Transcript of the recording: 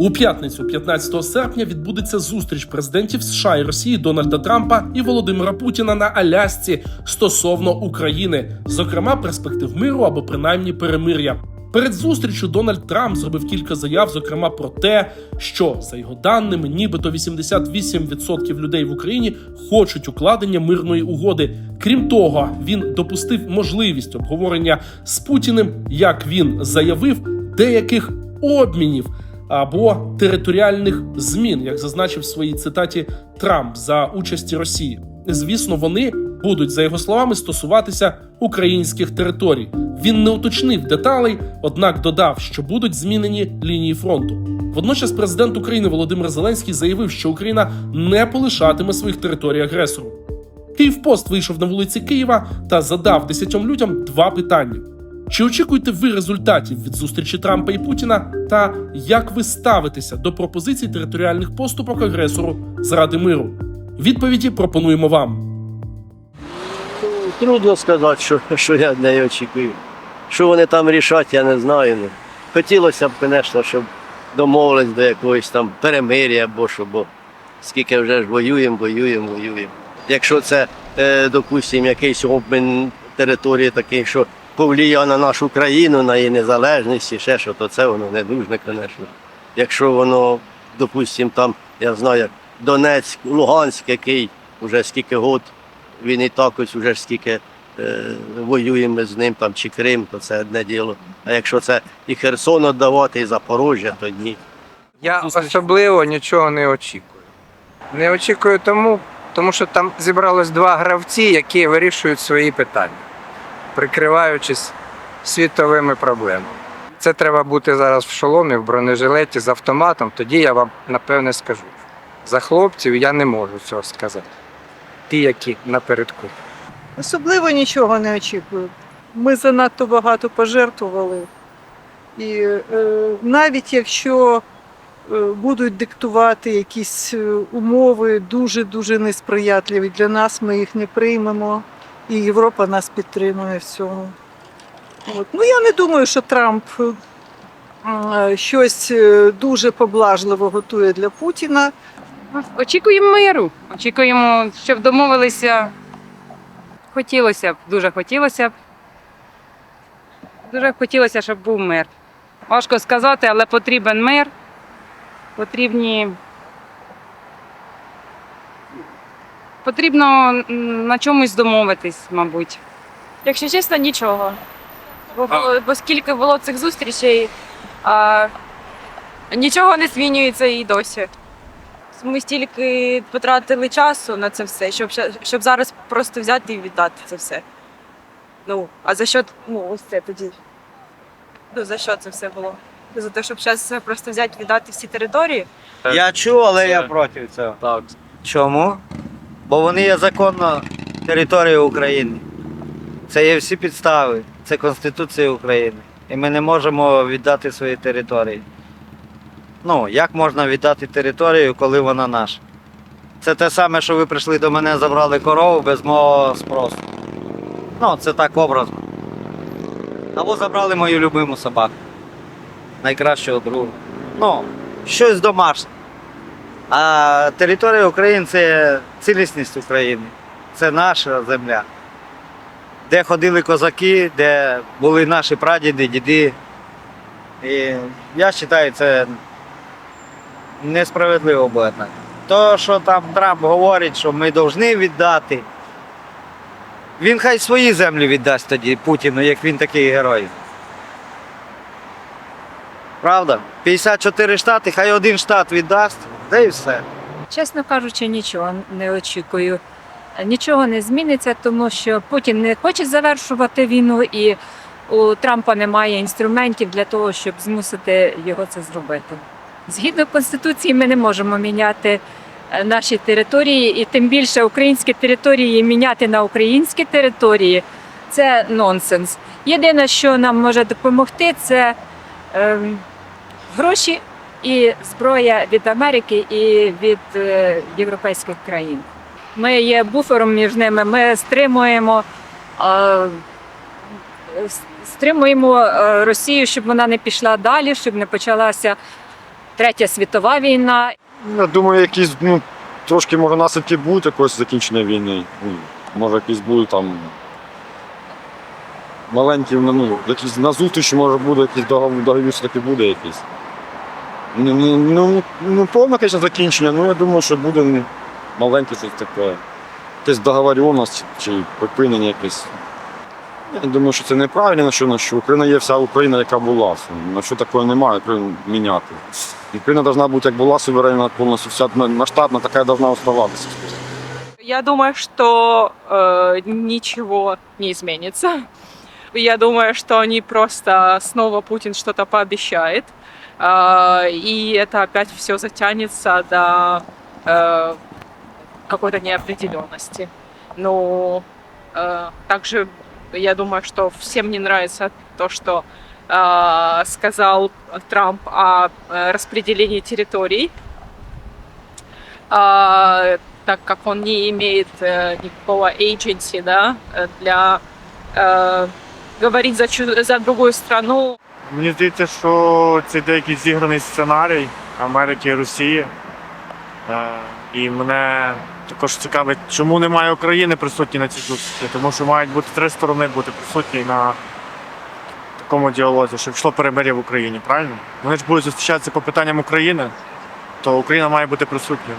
У п'ятницю, 15 серпня, відбудеться зустріч президентів США і Росії Дональда Трампа і Володимира Путіна на Алясці стосовно України, зокрема перспектив миру або принаймні перемир'я. Перед зустрічю Дональд Трамп зробив кілька заяв, зокрема про те, що за його даними, нібито 88% людей в Україні хочуть укладення мирної угоди. Крім того, він допустив можливість обговорення з Путіним, як він заявив, деяких обмінів або територіальних змін, як зазначив в своїй цитаті Трамп за участі Росії. Звісно, вони будуть, за його словами, стосуватися українських територій. Він не уточнив деталей, однак додав, що будуть змінені лінії фронту. Водночас, президент України Володимир Зеленський заявив, що Україна не полишатиме своїх територій агресору. Київпост вийшов на вулиці Києва та задав десятьом людям два питання: чи очікуєте ви результатів від зустрічі Трампа і Путіна? Та як ви ставитеся до пропозицій територіальних поступок агресору заради миру? Відповіді пропонуємо вам. Трудно сказати, що, що я неї очікую. Що вони там рішать, я не знаю. Ну, хотілося б, звісно, щоб домовились до якогось там перемир'я або що, бо скільки вже ж воюємо, воюємо, воюємо. Якщо це, е, допустимо, якийсь обмін території такий, що повлияє на нашу країну, на її незалежність і ще що, то це воно не дуже, звісно. Якщо воно, допустимо, там, я знаю, як Донецьк, Луганськ, який вже скільки год, він і так ось вже ж скільки е, воюємо з ним, там, чи Крим, то це одне діло. А якщо це і Херсон віддавати, і Запорожжя, то ні. Я особливо нічого не очікую. Не очікую тому, тому що там зібралось два гравці, які вирішують свої питання, прикриваючись світовими проблемами. Це треба бути зараз в шоломі, в бронежилеті з автоматом, тоді я вам напевне скажу. За хлопців я не можу цього сказати. Ті, які напередку. Особливо нічого не очікую. Ми занадто багато пожертвували. І е, навіть якщо е, будуть диктувати якісь е, умови дуже-дуже несприятливі для нас, ми їх не приймемо, і Європа нас підтримує в цьому. От. Ну, я не думаю, що Трамп щось е, дуже поблажливо готує для Путіна. Очікуємо миру. Очікуємо, щоб домовилися. Хотілося б, дуже хотілося б. Дуже хотілося, щоб був мир. Важко сказати, але потрібен мир. Потрібні. Потрібно на чомусь домовитись, мабуть. Якщо чесно, нічого. Бо, було- бо скільки було цих зустрічей, а, нічого не змінюється і досі. Ми стільки потратили часу на це все, щоб, щоб зараз просто взяти і віддати це все. Ну, а за що, ну, ось це тоді. Ну, за що це все було? За те, щоб зараз просто взяти і віддати всі території. Я чув, але я проти цього. Так. Чому? Бо вони є законно територією України. Це є всі підстави. Це Конституція України. І ми не можемо віддати свої території. Ну, як можна віддати територію, коли вона наша? Це те саме, що ви прийшли до мене, забрали корову без мого спросу. Ну, це так образно. Або забрали мою любиму собаку. Найкращого друга. Ну, щось домашнє. А територія України це цілісність України. Це наша земля. Де ходили козаки, де були наші прадіди, діди. І я вважаю, це несправедливо буде. То, що там Трамп говорить, що ми повинні віддати. Він хай свої землі віддасть тоді Путіну, як він такий герой. Правда? 54 штати, хай один штат віддасть, де і все. Чесно кажучи, нічого не очікую. Нічого не зміниться, тому що Путін не хоче завершувати війну, і у Трампа немає інструментів для того, щоб змусити його це зробити. Згідно Конституції, ми не можемо міняти е, наші території, і тим більше українські території міняти на українські території це нонсенс. Єдине, що нам може допомогти, це ем, гроші і зброя від Америки і від е, європейських країн. Ми є буфером між ними. Ми стримуємо, е, стримуємо е, Росію, щоб вона не пішла далі, щоб не почалася Третя світова війна. Я думаю, якісь ну, трошки може наслідки будуть якогось закінчення війни. Ну, може якісь будуть там маленькі, ну, якісь на зустрічі може буде якийсь договір, договір все-таки буде якийсь. Ну, ну, ну, ну повне, звісно, закінчення, ну я думаю, що буде маленьке щось таке. Якась договоренність чи припинення якесь. Я думаю, що це неправильно, що, на що Україна є вся Україна, яка була. На що такого немає, Україну міняти. Україна должна бути як була суверенна повністю, вся масштабна, така і должна оставатися. Я думаю, что э, ничего не изменится. Я думаю, что они просто снова Путин что-то пообещает, э, и это опять все затянется до э, какой-то неопределенности. Но э, также я думаю, что всем не нравится то, что э, сказал Трамп о распределении территорий. А, так как он не имеет никакого agency, да, для говорить за, чу- за другую страну. Мені здається, що це деякий зіграний сценарій Америки і Росії. Е, І мене також цікавить, чому немає України присутні на цій зустрічі, тому що мають бути три сторони бути присутні на такому діалозі, щоб йшло перемир'я в Україні, правильно? Вони ж будуть зустрічатися по питанням України, то Україна має бути присутньою.